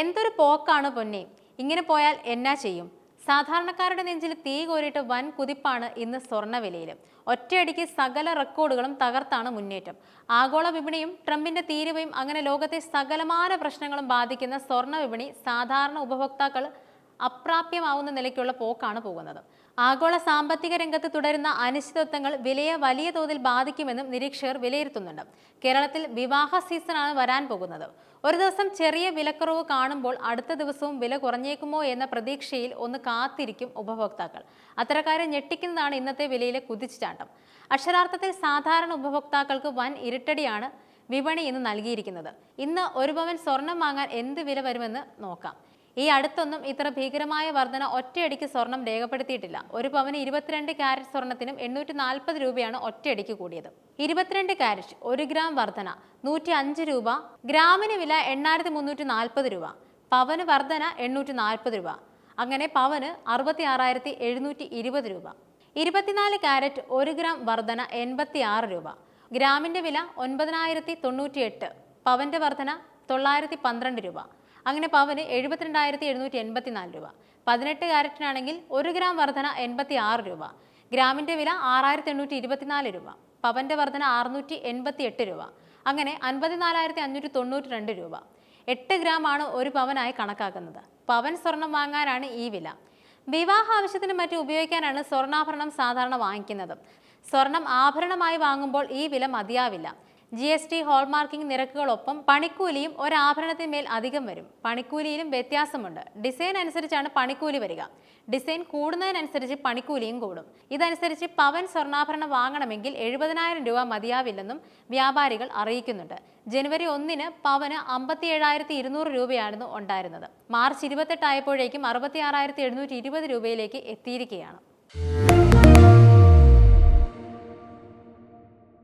എന്തൊരു പോക്കാണ് പൊന്നെ? ഇങ്ങനെ പോയാൽ എന്നാ ചെയ്യും? സാധാരണക്കാരുടെ നെഞ്ചിൽ തീ കോരിയിട്ട് വൻ കുതിപ്പാണ് ഇന്ന് സ്വർണവിലയിൽ ഒറ്റയടിക്ക് സകല റെക്കോർഡുകളും തകർത്താണ് മുന്നേറ്റം. ആഗോള വിപണിയും ട്രംപിന്റെ തീരുവയും അങ്ങനെ ലോകത്തെ സകലമാന പ്രശ്നങ്ങളും ബാധിക്കുന്ന സ്വർണ വിപണി സാധാരണ ഉപഭോക്താക്കൾ അപ്രാപ്യമാവുന്ന നിലയ്ക്കുള്ള പോക്കാണ് പോകുന്നത്. ആഗോള സാമ്പത്തിക രംഗത്ത് തുടരുന്ന അനിശ്ചിതത്വങ്ങൾ വിലയെ വലിയ തോതിൽ ബാധിക്കുമെന്നും നിരീക്ഷകർ വിലയിരുത്തുന്നുണ്ട്. കേരളത്തിൽ വിവാഹ സീസണാണ് വരാൻ പോകുന്നത്. ഒരു ദിവസം ചെറിയ വിലക്കുറവ് കാണുമ്പോൾ അടുത്ത ദിവസവും വില കുറഞ്ഞേക്കുമോ എന്ന പ്രതീക്ഷയിൽ ഒന്ന് കാത്തിരിക്കും ഉപഭോക്താക്കൾ. അത്തരക്കാരെ ഞെട്ടിക്കുന്നതാണ് ഇന്നത്തെ വിലയിലെ കുതിച്ചുചാട്ടം. അക്ഷരാർത്ഥത്തിൽ സാധാരണ ഉപഭോക്താക്കൾക്ക് വൻ ഇരുട്ടടിയാണ് വിപണി ഇന്ന് നൽകിയിരിക്കുന്നത്. ഇന്ന് ഒരു പവൻ സ്വർണം വാങ്ങാൻ എന്ത് വില വരുമെന്ന് നോക്കാം. ഈ അടുത്തൊന്നും ഇത്ര ഭീകരമായ വർധന ഒറ്റയടിക്ക് സ്വർണം രേഖപ്പെടുത്തിയിട്ടില്ല. ഒരു പവന് ഇരുപത്തിരണ്ട് ക്യാരറ്റ് സ്വർണത്തിനും എണ്ണൂറ്റി നാൽപ്പത് രൂപയാണ് ഒറ്റയടിക്ക് കൂടിയത്. ഇരുപത്തിരണ്ട് ക്യാരറ്റ് ഒരു ഗ്രാം വർധന നൂറ്റി അഞ്ച് രൂപ. ഗ്രാമിന് വില എണ്ണായിരത്തി മുന്നൂറ്റി നാൽപ്പത് രൂപ. പവന് വർധന എണ്ണൂറ്റി നാൽപ്പത് രൂപ. അങ്ങനെ പവന് അറുപത്തി ആറായിരത്തി എഴുന്നൂറ്റി ഇരുപത് രൂപ. ഇരുപത്തിനാല് ക്യാരറ്റ് ഒരു ഗ്രാം വർധന എൺപത്തി ആറ് രൂപ. ഗ്രാമിന്റെ വില ഒൻപതിനായിരത്തി തൊണ്ണൂറ്റി എട്ട് പവന്റെ വർധന തൊള്ളായിരത്തി പന്ത്രണ്ട് രൂപ. അങ്ങനെ പവന് എഴുപത്തിരണ്ടായിരത്തി എഴുന്നൂറ്റി എൺപത്തിനാല് രൂപ. പതിനെട്ട് ക്യാരറ്റിനാണെങ്കിൽ ഒരു ഗ്രാം വർധന എൺപത്തി ആറ് രൂപ. ഗ്രാമിന്റെ വില ആറായിരത്തി എണ്ണൂറ്റി ഇരുപത്തിനാല് രൂപ. പവന്റെ വർധന അറുന്നൂറ്റി എൺപത്തി എട്ട് രൂപ. അങ്ങനെ അൻപത്തിനാലായിരത്തി അഞ്ഞൂറ്റി തൊണ്ണൂറ്റി രണ്ട് രൂപ. എട്ട് ഗ്രാമാണ് ഒരു പവനായി കണക്കാക്കുന്നത്. പവൻ സ്വർണം വാങ്ങാനാണ് ഈ വില. വിവാഹ ആവശ്യത്തിന് മറ്റും ഉപയോഗിക്കാനാണ് സ്വർണാഭരണം സാധാരണ വാങ്ങിക്കുന്നത്. സ്വർണം ആഭരണമായി വാങ്ങുമ്പോൾ ഈ വില മതിയാവില്ല. ജി എസ് ടി ഹോൾമാർക്കിംഗ് നിരക്കുകളൊപ്പം പണിക്കൂലിയും ഒരാഭരണത്തിന്മേൽ അധികം വരും. പണിക്കൂലിയിലും വ്യത്യാസമുണ്ട്. ഡിസൈൻ അനുസരിച്ചാണ് പണിക്കൂലി വരിക. ഡിസൈൻ കൂടുന്നതിനനുസരിച്ച് പണിക്കൂലിയും കൂടും. ഇതനുസരിച്ച് പവൻ സ്വർണാഭരണം വാങ്ങണമെങ്കിൽ എഴുപതിനായിരം രൂപ മതിയാവില്ലെന്നും വ്യാപാരികൾ അറിയിക്കുന്നുണ്ട്. ജനുവരി ഒന്നിന് പവന് അമ്പത്തി ഏഴായിരത്തി ഇരുന്നൂറ് രൂപയായിരുന്നു ഉണ്ടായിരുന്നത്. മാർച്ച് ഇരുപത്തെട്ടായപ്പോഴേക്കും അറുപത്തി ആറായിരത്തി എഴുന്നൂറ്റി ഇരുപത് രൂപയിലേക്ക് എത്തിയിരിക്കുകയാണ്.